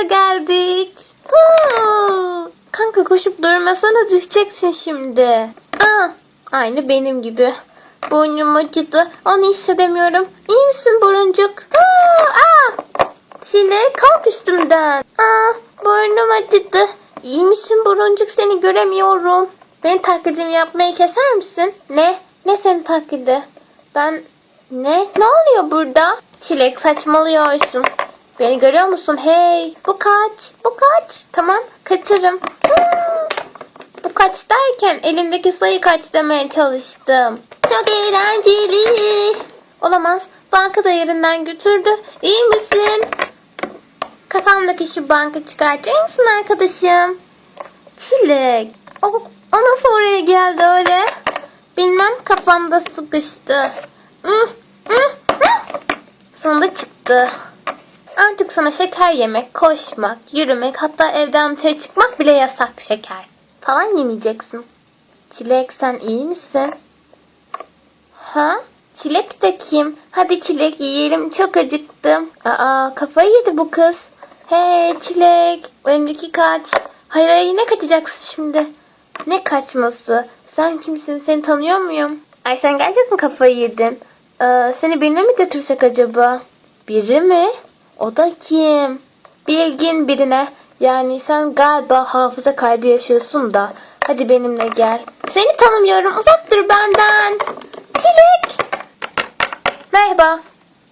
banka geldik. Huu. Kanka koşup durmasana düşeceksin şimdi. Aa, aynı benim gibi. Boynum acıdı. Onu hissedemiyorum. İyi misin buruncuk? Aa, aa. Çile kalk üstümden. Aa, boynum acıdı. İyi misin buruncuk seni göremiyorum. Benim taklidimi yapmayı keser misin? Ne? Ne senin taklidi? Ben... Ne? Ne oluyor burada? Çilek saçmalıyorsun. Beni görüyor musun? Hey! Bu kaç? Bu kaç? Tamam kaçırım. Bu kaç derken elimdeki sayı kaç demeye çalıştım. Çok eğlenceli. Olamaz. Banka da yerinden götürdü. İyi misin? Kafamdaki şu banka çıkartacak mısın arkadaşım? Çilek. O, o nasıl oraya geldi öyle? Bilmem kafamda sıkıştı. Sonunda çıktı. Artık sana şeker yemek, koşmak, yürümek hatta evden dışarı çıkmak bile yasak şeker. Falan yemeyeceksin. Çilek sen iyi misin? Ha? Çilek de kim? Hadi çilek yiyelim çok acıktım. Aa kafayı yedi bu kız. Hey çilek önümdeki kaç. Hayır hayır yine kaçacaksın şimdi. Ne kaçması? Sen kimsin? Seni tanıyor muyum? Ay sen gerçekten kafayı yedin. Ee, seni birine mi götürsek acaba? Biri mi? O da kim? Bilgin birine. Yani sen galiba hafıza kaybı yaşıyorsun da. Hadi benimle gel. Seni tanımıyorum. Uzak dur benden. Çilek. Merhaba.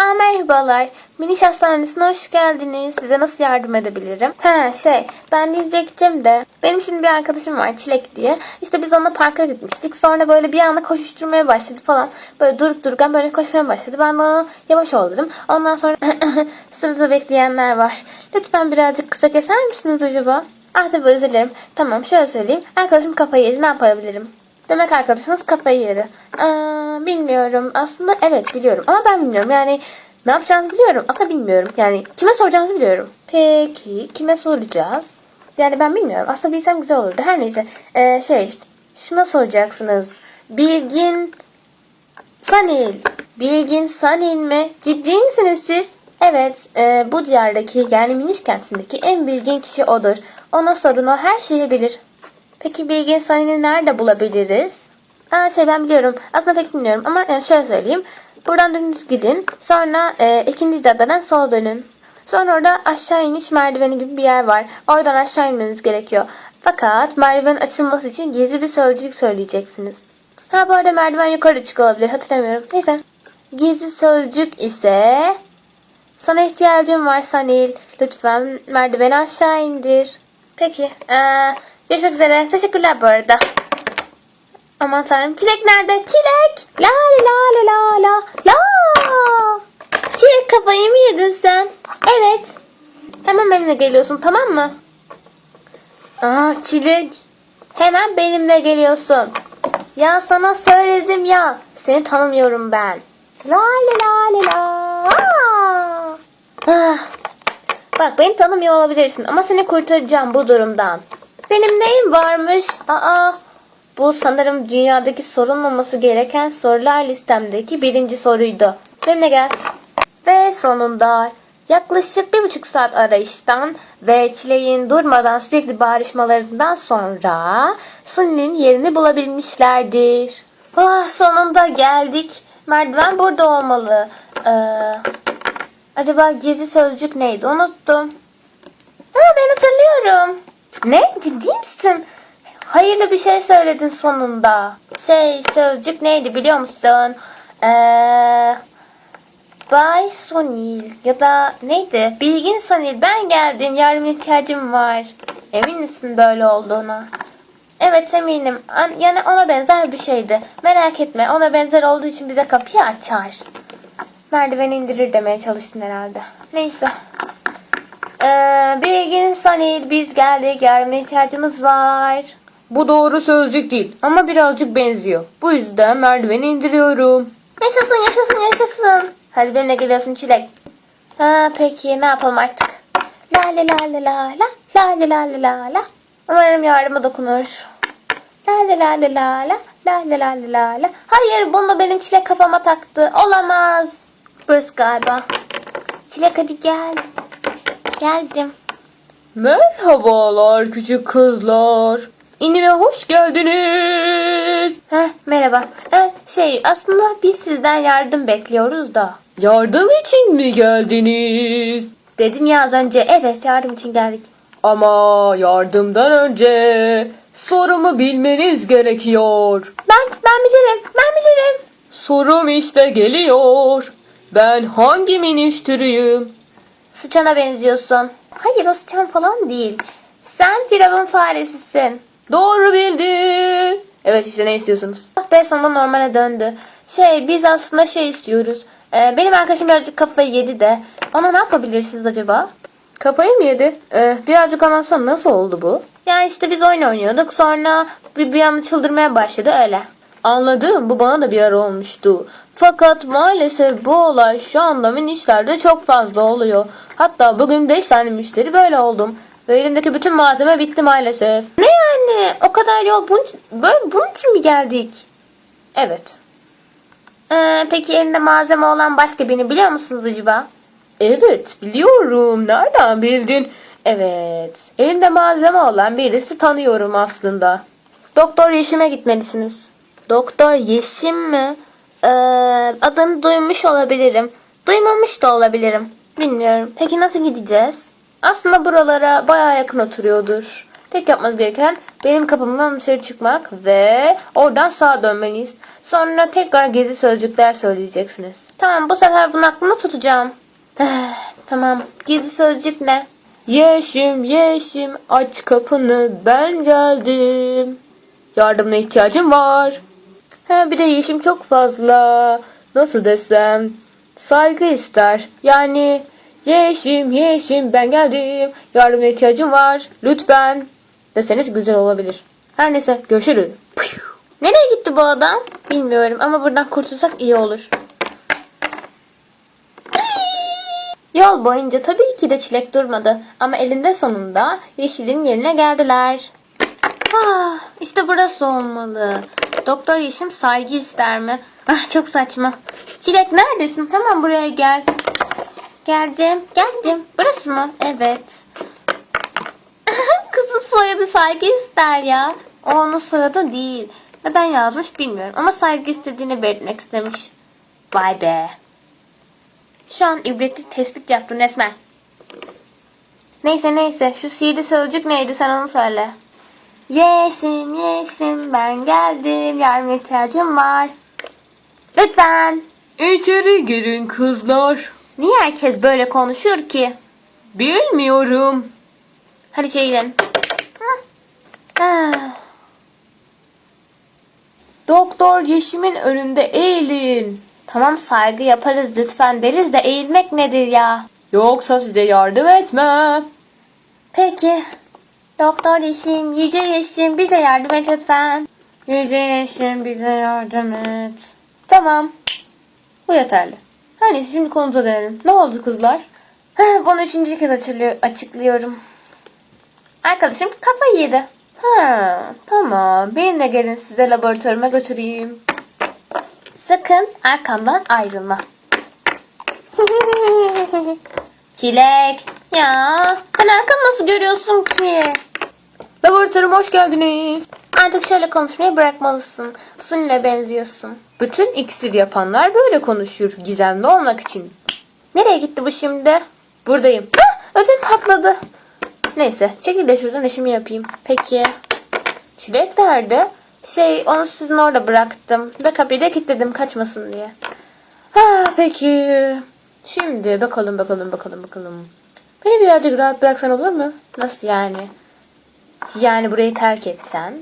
Aa, merhabalar. Miniş Hastanesi'ne hoş geldiniz. Size nasıl yardım edebilirim? He şey ben diyecektim de benim şimdi bir arkadaşım var Çilek diye. İşte biz onunla parka gitmiştik. Sonra böyle bir anda koşuşturmaya başladı falan. Böyle durup dururken böyle koşmaya başladı. Ben de ona yavaş ol dedim. Ondan sonra sırada bekleyenler var. Lütfen birazcık kısa keser misiniz acaba? Ah tabii özür dilerim. Tamam şöyle söyleyeyim. Arkadaşım kafayı yedi ne yapabilirim? Demek arkadaşınız kafayı yedi. Aa, bilmiyorum. Aslında evet biliyorum. Ama ben bilmiyorum. Yani ne yapacağınızı biliyorum. Aslında bilmiyorum. Yani kime soracağınızı biliyorum. Peki kime soracağız? Yani ben bilmiyorum. Aslında bilsem güzel olurdu. Her neyse. Ee, şey şuna soracaksınız. Bilgin Sanil. Bilgin Sanil mi? Ciddi misiniz siz? Evet, e, bu diyardaki yani Miniş kentindeki en bilgin kişi odur. Ona sorun o her şeyi bilir. Peki Bilgin Sanil'i nerede bulabiliriz? Aa, şey ben biliyorum. Aslında pek bilmiyorum ama yani şöyle söyleyeyim. Buradan dümdüz gidin. Sonra e, ikinci caddeden sola dönün. Sonra orada aşağı iniş merdiveni gibi bir yer var. Oradan aşağı inmeniz gerekiyor. Fakat merdivenin açılması için gizli bir sözcük söyleyeceksiniz. Ha bu arada merdiven yukarı çık olabilir hatırlamıyorum. Neyse. Gizli sözcük ise... Sana ihtiyacım var Sanil. Lütfen merdiveni aşağı indir. Peki. Ee, görüşmek üzere. Teşekkürler bu arada. Aman tanrım. Çilek nerede? Çilek! La la la la la la. Çilek kafayı mı yedin sen? Evet. Hemen benimle geliyorsun tamam mı? Aa Çilek. Hemen benimle geliyorsun. Ya sana söyledim ya. Seni tanımıyorum ben. La la la la la. Ah. Bak beni tanımıyor olabilirsin ama seni kurtaracağım bu durumdan. Benim neyim varmış? Aa, bu sanırım dünyadaki sorulmaması gereken sorular listemdeki birinci soruydu. Benimle gel. Ve sonunda yaklaşık bir buçuk saat arayıştan ve Çileğin durmadan sürekli bağırışmalarından sonra Sunni'nin yerini bulabilmişlerdir. Ah sonunda geldik. Merdiven burada olmalı. Ee, acaba gizli sözcük neydi? Unuttum. Ha, ben hatırlıyorum. Ne? Ciddi misin? Hayırlı bir şey söyledin sonunda. Şey sözcük neydi biliyor musun? Eee... Bay Sonil ya da neydi? Bilgin Sonil ben geldim yardım ihtiyacım var. Emin misin böyle olduğuna? Evet eminim. An- Yani ona benzer bir şeydi. Merak etme ona benzer olduğu için bize kapıyı açar. Merdiveni indirir demeye çalıştın herhalde. Neyse. Ee, Bilgin Sanil biz geldik yardıma ihtiyacımız var. Bu doğru sözcük değil ama birazcık benziyor. Bu yüzden merdiveni indiriyorum. Yaşasın yaşasın yaşasın. Hadi benimle geliyorsun çilek. Ha peki ne yapalım artık? La la la la la la la la la la la la. Umarım yardıma dokunur. La la la la la la la la la la la. Hayır bunu benim çilek kafama taktı. Olamaz. Burası galiba. Çilek hadi gel. Geldim. Merhabalar küçük kızlar. İnime hoş geldiniz. Heh, merhaba. Ee, şey aslında biz sizden yardım bekliyoruz da. Yardım için mi geldiniz? Dedim ya az önce evet yardım için geldik. Ama yardımdan önce sorumu bilmeniz gerekiyor. Ben ben bilirim ben bilirim. Sorum işte geliyor. Ben hangi miniş türüyüm? Sıçana benziyorsun. Hayır o sıçan falan değil. Sen firavun faresisin. Doğru bildi. Evet işte ne istiyorsunuz? Ah be sonunda normale döndü. Şey biz aslında şey istiyoruz. Ee, benim arkadaşım birazcık kafayı yedi de. Ona ne yapabilirsiniz acaba? Kafayı mı yedi? Ee, birazcık anlatsan nasıl oldu bu? Ya işte biz oyun oynuyorduk sonra bir, bir anda çıldırmaya başladı öyle. Anladım. Bu bana da bir ara olmuştu. Fakat maalesef bu olay şu anda minişlerde çok fazla oluyor. Hatta bugün 5 tane müşteri böyle oldum. Ve elimdeki bütün malzeme bitti maalesef. Ne yani? O kadar yol bunun için, böyle bunun için mi geldik? Evet. Ee, peki elinde malzeme olan başka birini biliyor musunuz acaba? Evet biliyorum. Nereden bildin? Evet. Elinde malzeme olan birisi tanıyorum aslında. Doktor Yeşim'e gitmelisiniz. Doktor Yeşim mi? Ee, adını duymuş olabilirim. Duymamış da olabilirim. Bilmiyorum. Peki nasıl gideceğiz? Aslında buralara baya yakın oturuyordur. Tek yapmanız gereken benim kapımdan dışarı çıkmak ve oradan sağa dönmeniz. Sonra tekrar gezi sözcükler söyleyeceksiniz. Tamam bu sefer bunu aklımda tutacağım. tamam. Gizli sözcük ne? Yeşim yeşim aç kapını ben geldim. Yardımına ihtiyacım var. Ha bir de yeşim çok fazla. Nasıl desem saygı ister. Yani yeşim yeşim ben geldim. Yardımına ihtiyacım var. Lütfen deseniz güzel olabilir. Her neyse görüşürüz. Nereye gitti bu adam? Bilmiyorum ama buradan kurtulsak iyi olur. Yol boyunca tabii ki de çilek durmadı. Ama elinde sonunda yeşilin yerine geldiler. Ah, işte burası olmalı. Doktor Yeşim saygı ister mi? Ah, çok saçma. Çilek neredesin? Hemen buraya gel. Geldim, geldim. Burası mı? Evet. Kızın soyadı saygı ister ya. O onun soyadı değil. Neden yazmış bilmiyorum ama saygı istediğini belirtmek istemiş. Vay be. Şu an ibretli tespit yaptın resmen. Neyse neyse şu sihirli sözcük neydi sen onu söyle. Yeşim yeşim ben geldim yardım ihtiyacım var. Lütfen. İçeri girin kızlar. Niye herkes böyle konuşuyor ki? Bilmiyorum. Hadi içeri girelim. Ah. Doktor Yeşim'in önünde eğilin. Tamam saygı yaparız lütfen deriz de eğilmek nedir ya? Yoksa size yardım etmem. Peki. Doktor Yeşim, Yüce Yeşim bize yardım et lütfen. Yüce Yeşim bize yardım et. Tamam. Bu yeterli. Her neyse şimdi konumuza dönelim. Ne oldu kızlar? Bunu üçüncü kez açıklıyor, açıklıyorum. Arkadaşım kafayı yedi. Ha, tamam. Benimle gelin size laboratuvarıma götüreyim. Sakın arkamdan ayrılma. Çilek. Ya sen arkamı nasıl görüyorsun ki? Laboratuvarıma hoş geldiniz. Artık şöyle konuşmayı bırakmalısın. Sunile benziyorsun. Bütün iksir yapanlar böyle konuşur. Gizemli olmak için. Nereye gitti bu şimdi? Buradayım. Hah, ödüm patladı. Neyse çekil de şuradan işimi yapayım. Peki. Çilek nerede? Şey onu sizin orada bıraktım. Ve kapıyı da kilitledim kaçmasın diye. Ha peki. Şimdi bakalım bakalım bakalım bakalım. Beni birazcık rahat bıraksan olur mu? Nasıl yani? Yani burayı terk etsen.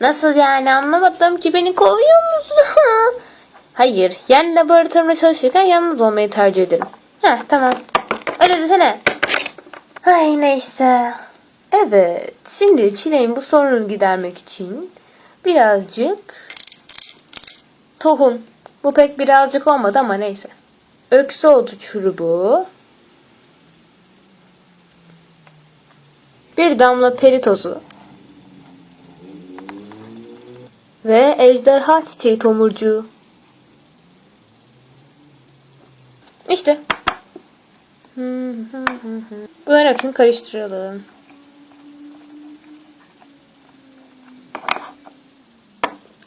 Nasıl yani anlamadım ki beni kovuyor musun? Hayır. Yani laboratuvarımda çalışırken yalnız olmayı tercih ederim. Heh tamam. Öyle desene. Ay neyse. Evet. Şimdi çileğin bu sorununu gidermek için birazcık tohum. Bu pek birazcık olmadı ama neyse. Öksü otu çurubu. bir damla peri tozu ve ejderha çiçeği tomurcuğu. İşte. Bunları hepsini karıştıralım.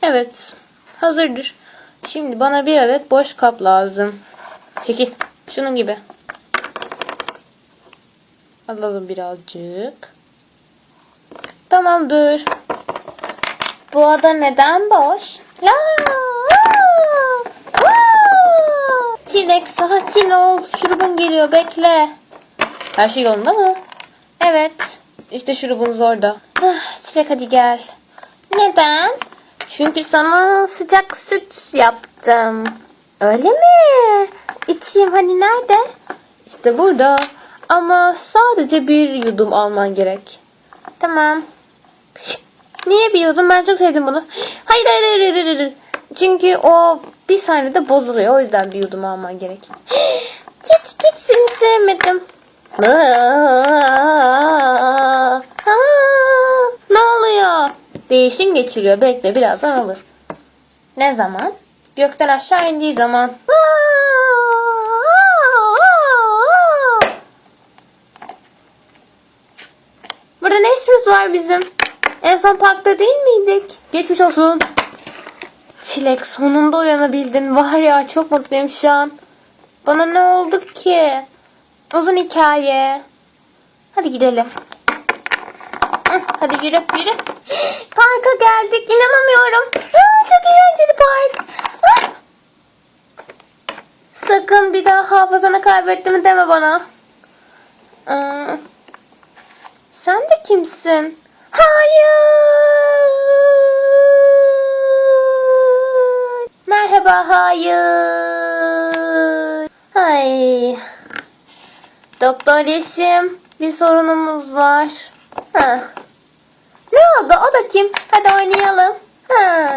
Evet. Hazırdır. Şimdi bana bir adet boş kap lazım. Çekil. Şunun gibi. Alalım birazcık. Tamamdır. Bu oda neden boş? La! Çilek sakin ol. Şurubun geliyor bekle. Her şey yolunda mı? Evet. İşte şurubunuz orada. Ah, Çilek hadi gel. Neden? Çünkü sana sıcak süt yaptım. Öyle mi? İçeyim hani nerede? İşte burada. Ama sadece bir yudum alman gerek. Tamam. Niye biliyordun? Ben çok sevdim bunu. Hayır hayır hayır hayır. hayır. Çünkü o bir saniyede bozuluyor. O yüzden bir yudum alman gerek. Git git seni sevmedim. Ne oluyor? Değişim geçiriyor. Bekle birazdan alır. Ne zaman? Gökten aşağı indiği zaman. Burada ne işimiz var bizim? En son parkta değil miydik? Geçmiş olsun. Çilek sonunda uyanabildin. Var ya çok mutluyum şu an. Bana ne oldu ki? Uzun hikaye. Hadi gidelim. Hadi yürü yürü. Parka geldik. İnanamıyorum. Aa, çok eğlenceli park. Ah! Sakın bir daha hafızanı kaybettim deme bana. Aa, sen de kimsin? Hayır. Merhaba hayır. Ay. Doktor Yeşim bir sorunumuz var. Ha. Ne oldu o da kim? Hadi oynayalım. Ha.